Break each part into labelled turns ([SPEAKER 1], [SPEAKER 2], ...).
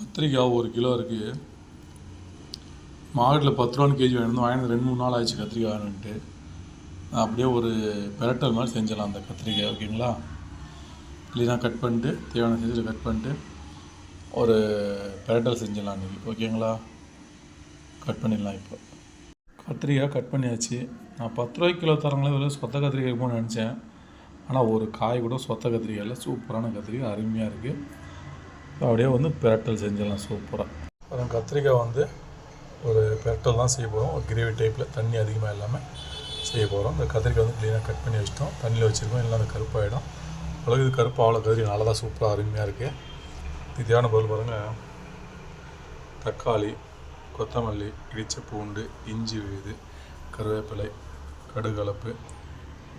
[SPEAKER 1] கத்திரிக்காய் ஒரு கிலோ இருக்குது மார்க்கெட்டில் பத்து ரூபான்னு கேஜி வாங்கிட்டு வாங்கினது ரெண்டு மூணு நாள் ஆயிடுச்சு கத்திரிக்காய் வாங்கிட்டு அப்படியே ஒரு பெரட்டல் மாதிரி செஞ்சிடலாம் அந்த கத்திரிக்காய் ஓகேங்களா? க்ளீனாக கட் பண்ணிட்டு தேவையான சைஸில் கட் பண்ணிட்டு ஒரு பெரட்டல் செஞ்சிடலாம் இன்றைக்கி ஓகேங்களா? கட் பண்ணிடலாம் இப்போ. கத்திரிக்காய் கட் பண்ணியாச்சு. நான் பத்து ரூபாய்க்கு கிலோ தரங்களே வெறும் சொத்த கத்திரிக்காய் போகணும்னு நினச்சேன். ஆனால் ஒரு காய் கூட சொத்த கத்திரிக்காய் இல்லை. சூப்பரான கத்திரிக்காய் அருமையாக இருக்குது அப்படியே வந்து பெரட்டல் செஞ்சிடலாம் சூப்பராக அப்புறம் கத்திரிக்காய் வந்து ஒரு பெரட்டல் தான் செய்ய போகிறோம் ஒரு கிரேவி டைப்பில் தண்ணி அதிகமாக இல்லாமல் செய்ய போகிறோம் இந்த கத்திரிக்காய் வந்து க்ளீனாக கட் பண்ணி வச்சிட்டோம். தண்ணியில் வச்சுருக்கோம். எல்லாம் அந்த கருப்பாகிடும் அவ்வளோ இது கருப்பு அவ்வளோ கதிரி நல்லா தான் சூப்பராக அருமையாக இருக்குது இது தேவையான பொருள் பாருங்கள் தக்காளி கொத்தமல்லி இடிச்ச பூண்டு இஞ்சி விழுது கருவேப்பிலை கடுகலப்பு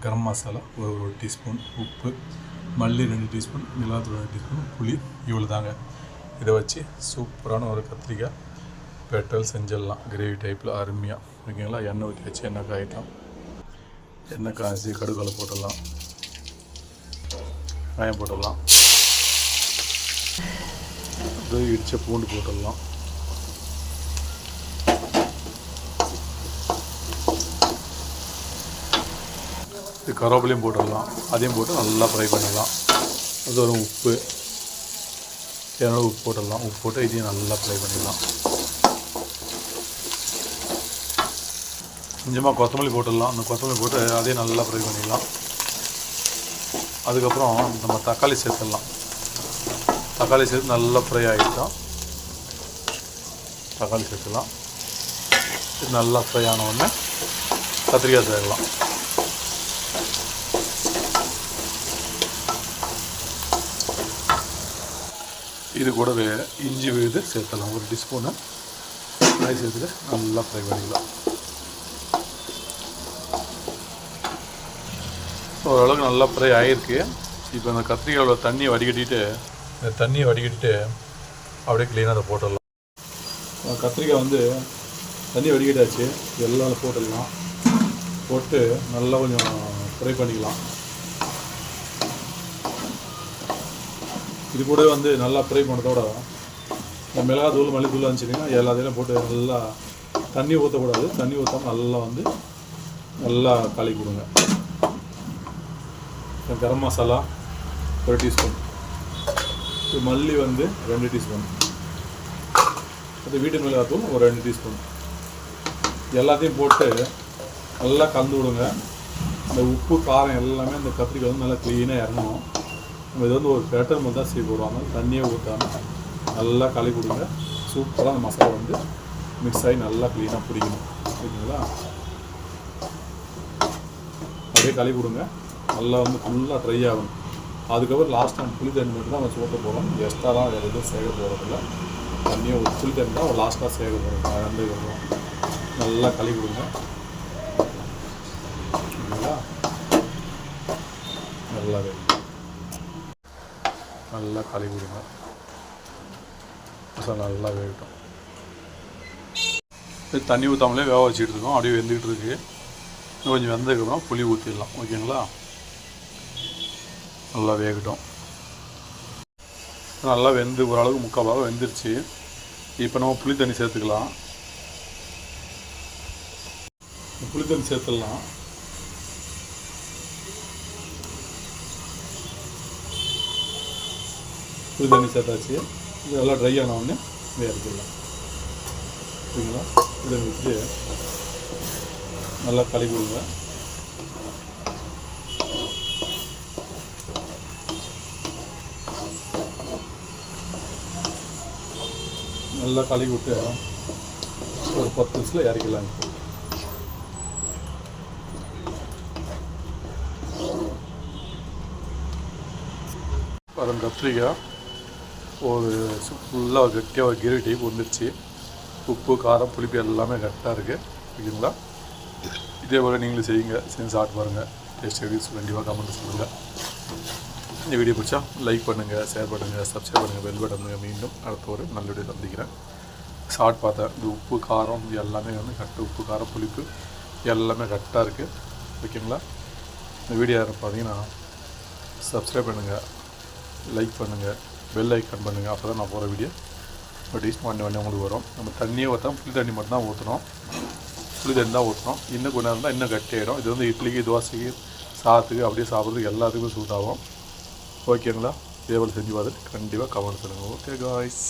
[SPEAKER 1] கரம் மசாலா ஒரு ஒரு டீஸ்பூன் உப்பு மல்லி ரெண்டு டீஸ்பூன் மிளகாத்தூள் ரெண்டு டீஸ்பூன் புளி இவ்வளோ தாங்க இதை வச்சு சூப்பரான ஒரு கத்திரிக்காய். பெட்டல் செஞ்சிடலாம். கிரேவி டைப்பில் அருமையாக ஓகேங்களா? எண்ணெய் ஊற்றி வச்சு எண்ணெய் காயிட்டோம். எண்ணெய் காய்ச்சி கடுகால போட்டுடலாம். காயம் போட்டுடலாம். இடித்த பூண்டு போட்டுடலாம். கருவேப்பிலையும் போட்டுடலாம் அதையும் போட்டு நல்லா ஃப்ரை பண்ணிடலாம். அது ஒரு உப்பு. தேவையான உப்பு போட்டுடலாம். உப்பு போட்டு இதையும் நல்லா ஃப்ரை பண்ணிடலாம். கொஞ்சமாக கொத்தமல்லி போட்டுடலாம். அந்த கொத்தமல்லி போட்டு அதையும் நல்லா ஃப்ரை பண்ணிடலாம். அதுக்கப்புறம் நம்ம தக்காளி சேர்த்துடலாம். தக்காளி சேர்த்து நல்லா ஃப்ரை ஆகிட்டோம் தக்காளி சேர்த்துலாம் நல்லா ஃப்ரை ஆன உடனே கத்திரிக்காய் சேர்க்கலாம். இது கூடவே இஞ்சி விழுது சேர்த்தலாம் ஒரு டீஸ்பூனு ஃப்ரை சேர்த்துட்டு நல்லா ஃப்ரை பண்ணிக்கலாம். ஓரளவுக்கு நல்லா ஃப்ரை ஆகிருக்கு இப்போ அந்த கத்திரிக்காயோட தண்ணியை வடிகட்டிட்டு இந்த தண்ணியை வடிகட்டிட்டு அப்படியே க்ளீனாக அதை போட்டுடலாம். கத்திரிக்காய் வந்து தண்ணி வடிகட்டாச்சு. எல்லாம் போட்டுடலாம் போட்டு நல்லா கொஞ்சம் ஃப்ரை பண்ணிக்கலாம். இது கூட வந்து நல்லா ஃப்ரை பண்ணதோட இந்த மிளகாத்தூள் மல்லித்தூள் இருந்துச்சுன்னா எல்லாத்தையும் போட்டு நல்லா தண்ணி ஊற்றக்கூடாது தண்ணி ஊற்றாம நல்லா வந்து நல்லா களி கொடுங்க. கரம் மசாலா ஒரு டீஸ்பூன். மல்லி வந்து ரெண்டு டீஸ்பூன். அது வீட்டு மிளகாத்தூள் ஒரு ரெண்டு டீஸ்பூன். எல்லாத்தையும் போட்டு நல்லா கலந்து விடுங்க. இந்த உப்பு காரம் எல்லாமே இந்த கத்திரிக்காய் வந்து நல்லா க்ளீனாக இறங்கணும். நம்ம இது வந்து ஒரு பேட்டர் மாதிரி தான் செய்ய போடுவாங்க தண்ணியே ஊற்றாமல் நல்லா கலக்கி கொடுங்க. சூப்பராக அந்த மசாலா வந்து மிக்ஸ் ஆகி நல்லா க்ளீனாக பிடிக்கணும். ஓகேங்களா அப்படியே கலக்கி கொடுங்க. நல்லா வந்து ஃபுல்லாக ட்ரை ஆகணும். அதுக்கப்புறம் லாஸ்ட் டைம் புளி தண்ணி மட்டும் தான் நம்ம சூட்ட போகிறோம் எக்ஸ்ட்ராலாம் வேறு எதுவும் சேர்க்க போகிறதில்ல தண்ணியை ஒரு புளி தண்ணி தான் லாஸ்ட்டாக சேர்க்க போகிறோம் நல்லா கலக்கி கொடுங்க ஓகேங்களா நல்லா வேணும் நல்லா கொடுங்க மசாலா நல்லா வேகட்டும். இது தண்ணி ஊற்றாமலே வேக வச்சுட்டு இருக்கோம். அப்படியே வெந்துக்கிட்டு இருக்கு. இன்னும் கொஞ்சம் வெந்ததுக்கப்புறம் புளி ஊற்றிடலாம் ஓகேங்களா? நல்லா வேகட்டும். நல்லா வெந்து ஓரளவுக்கு முக்கால் பாகம் வெந்துருச்சு. இப்போ நம்ம புளி தண்ணி சேர்த்துக்கலாம். புளி தண்ணி சேர்த்துடலாம். புளி தண்ணி சேர்த்தாச்சு. இது நல்லா ட்ரை ஆன உடனே வேறுக்கலாம் சரிங்களா இதை வச்சு நல்லா களி கொடுங்க நல்லா களி விட்டு ஒரு பத்து நிமிஷத்தில் இறக்கலாம் இப்போ. கத்திரிக்காய். ஒரு ஃபுல்லாக கட்டியாக ஒரு கிரேவி டைப் வந்துருச்சு. உப்பு காரம் புளிப்பு எல்லாமே கரெக்டாக இருக்குது ஓகேங்களா இதே போல் நீங்களும் செய்யுங்க. செஞ்சு சாப்பிட்டு பாருங்கள் டேஸ்ட் எப்படி கண்டிப்பாக கமெண்ட் சொல்லுங்கள் இந்த வீடியோ பிடிச்சா லைக் பண்ணுங்கள் ஷேர் பண்ணுங்கள் சப்ஸ்கிரைப் பண்ணுங்கள் பெல் பட்டன் மீண்டும் அடுத்த ஒரு நல்ல வீடியோ சந்திக்கிறேன். சாப்பிட்டு பார்த்தேன் இந்த உப்பு காரம் இது எல்லாமே வந்து கரெக்டாக உப்பு காரம் புளிப்பு எல்லாமே கரெக்டாக இருக்குது ஓகேங்களா? இந்த வீடியோ பார்த்தீங்கன்னா சப்ஸ்கிரைப் பண்ணுங்கள் லைக் பண்ணுங்கள் பெல் ஐக்கான் பண்ணுங்கள் அப்போ தான் நான் போகிற வீடியோ டேஸ்ட் பண்ணி பண்ணி உங்களுக்கு வரும். நம்ம தண்ணியே ஊற்றாம புளி தண்ணி மட்டும் தான் ஊற்றணும் புளி தண்ணி தான் ஊற்றணும் இன்னும் கொஞ்ச நேரம் தான் இன்னும் கட்டியாயிடும் இது வந்து இட்லிக்கு தோசைக்கு சாத்துக்கு அப்படியே சாப்பிட்றதுக்கு எல்லாத்துக்கும் சூட் ஆகும். ஓகேங்களா இதேபோல் செஞ்சு பார்த்துட்டு கண்டிப்பாக கமெண்ட் சொல்லுங்கள் ஓகே காய்ஸ்